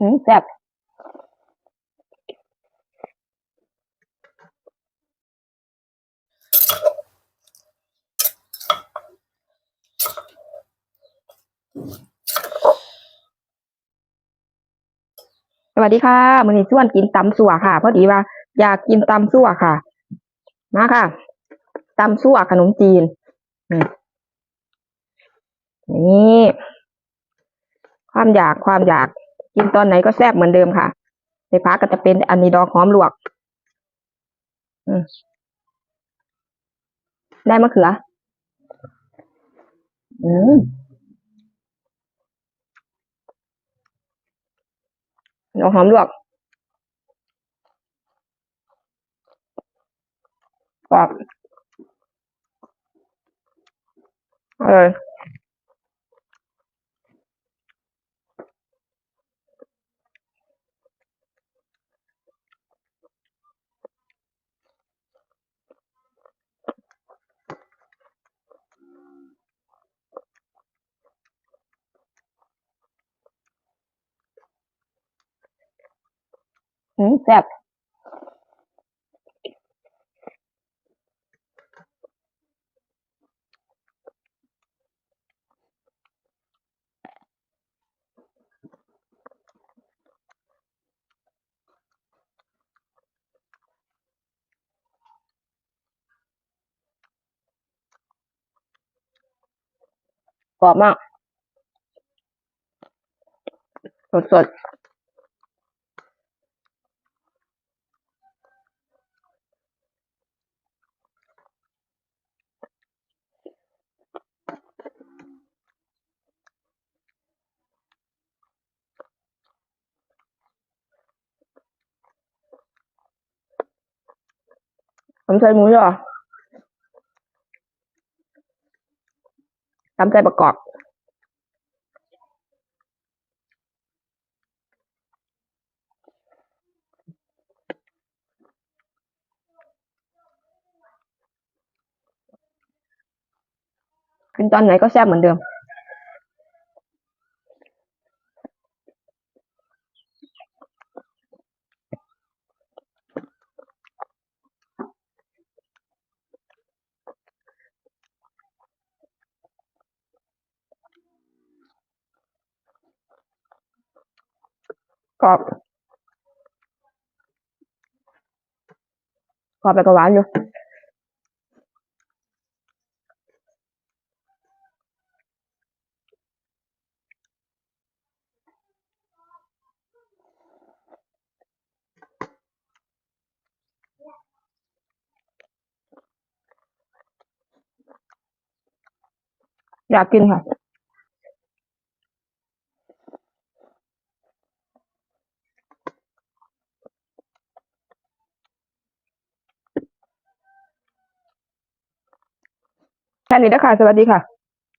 อืมแซ่บสวัสดีค่ะมื้อนี้ชวนกินตำสั่วค่ะ พอดีว่า อยากกินตำสั่วค่ะ มาค่ะตำสั่วขนมจีนนี่ความอยากความอยาก กินตอนไหนก็แซ่บเหมือนเดิมค่ะในพักก็จะเป็นอันนี้ดอกหอมลวกได้มะเขือ อืมดอกหอมลวกกรอบเออ อืมแซ่บกรอบมาก สดส ดทำใส่หมูยอทำใส่ปร กอบกินตอนไหนก็แซ่บเหมือนเดิมกรอบกรอบไปกับหวานอยู่อยากกินค่ะ แค่นี้นะคะสวัสดีค่ะ